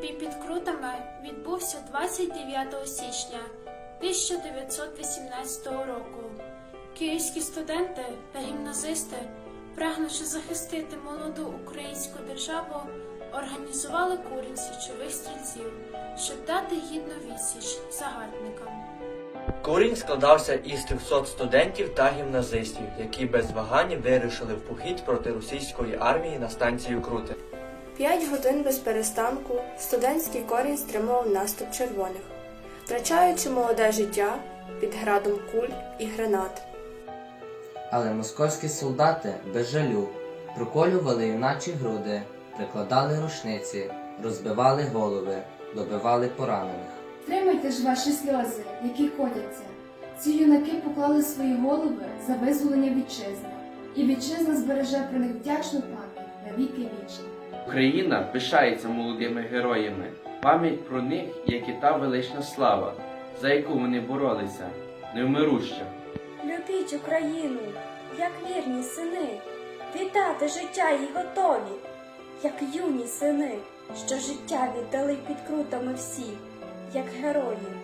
Бій під крутами відбувся 29 січня 1918 року. Київські студенти та гімназисти, прагнучи захистити молоду українську державу, організували курінь січових стрільців, щоб дати гідну відсіч загарбникам. Курінь складався із 300 студентів та гімназистів, які без вагань вирушили в похід проти російської армії на станцію Крути. П'ять годин без перестанку студентський корінь стримував наступ червоних, втрачаючи молоде життя під градом куль і гранат. Але московські солдати без жалю проколювали юначі груди, прикладали рушниці, розбивали голови, добивали поранених. Тримайте ж ваші сльози, які котяться. Ці юнаки поклали свої голови за визволення вітчизни, і вітчизна збереже про них вдячну пам'ять на віки вічні. Україна пишається молодими героями. Пам'ять про них, як і та велична слава, за яку вони боролися, невмируща. Любіть Україну, як вірні сини, віддати життя їй готові, як юні сини, що життя віддали під крутами всі, як герої.